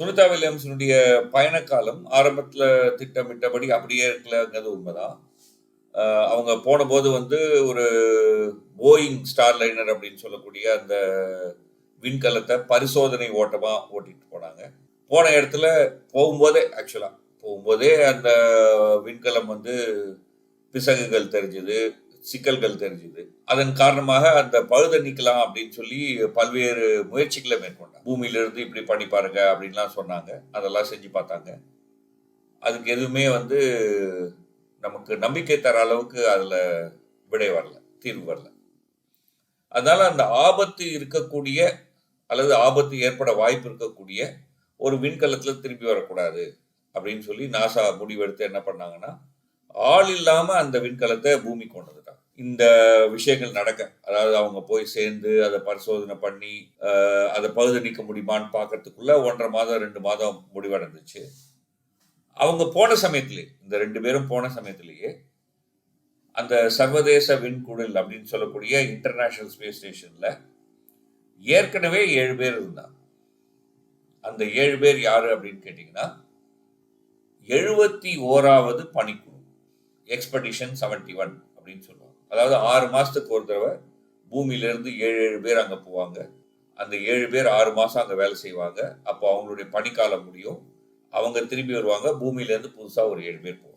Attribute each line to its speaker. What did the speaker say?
Speaker 1: சுனிதா வில்லியம்ஸினுடைய பயணக்காலம் ஆரம்பத்தில் திட்டமிட்டபடி அப்படியே இருக்கலங்கிறது உண்மைதான். அவங்க போனபோது வந்து ஒரு போயிங் ஸ்டார் லைனர் அப்படின்னு சொல்லக்கூடிய அந்த விண்கலத்தை பரிசோதனை ஓட்டமாக ஓட்டிட்டு போனாங்க. போன இடத்துல போகும்போதே ஆக்சுவலாக போகும்போதே அந்த விண்கலம் வந்து பிசகுகள் தெரிஞ்சுது. சிக்கல்கள் தெரிஞ்சுது. அதன் காரணமாக அந்த பழுதை நீக்கலாம் அப்படின்னு சொல்லி பல்வேறு முயற்சிகளை மேற்கொண்டாங்க. பூமியிலிருந்து இப்படி பண்ணி பாருங்க அப்படின்லாம் சொன்னாங்க. அதெல்லாம் செஞ்சு பார்த்தாங்க. அதுக்கு எதுவுமே வந்து நமக்கு நம்பிக்கை தர அளவுக்கு அதில் விடை வரல தீர்வு வரல. அதனால அந்த ஆபத்து இருக்கக்கூடிய அல்லது ஆபத்து ஏற்பட வாய்ப்பு இருக்கக்கூடிய ஒரு விண்கலத்தில் திரும்பி வரக்கூடாது அப்படின்னு சொல்லி நாசா முடிவெடுத்து என்ன பண்ணாங்கன்னா ஆள் இல்லாமல் அந்த விண்கலத்தை பூமி கொண்டு வந்துட்டாங்க. இந்த விஷயங்கள் நடக்க. அதாவது அவங்க போய் சேர்ந்து அதை பரிசோதனை பண்ணி அதை பகுதி நீக்க முடியுமான்னு பார்க்கறதுக்குள்ள ஒன்றரை மாதம் ரெண்டு மாதம் முடிவடைந்துச்சு அவங்க போன சமயத்திலே இந்த ரெண்டு பேரும் போன சமயத்திலேயே அந்த சர்வதேச விண்குடல் அப்படின்னு சொல்லக்கூடிய இன்டர்நேஷனல் ஸ்பேஸ் ஸ்டேஷன்ல ஏற்கனவே ஏழு பேர் இருந்தாங்க. அந்த ஏழு பேர் யாரு அப்படின்னு கேட்டிங்கன்னா எழுபத்தி ஓராவது பணிக்குழு எக்ஸ்பெடிஷன் செவன்டி ஒன் அப்படின்னு சொல்லுவாங்க. அதாவது ஆறு மாசத்துக்கு ஒரு தடவை பூமியிலிருந்து ஏழு ஏழு பேர் அங்கே போவாங்க. அந்த ஏழு பேர் ஆறு மாதம் அங்கே வேலை செய்வாங்க. அப்போ அவங்களுடைய பணிக்காலம் முடியும். அவங்க திரும்பி வருவாங்க. பூமியிலேருந்து புதுசாக ஒரு ஏழு பேர் போவாங்க.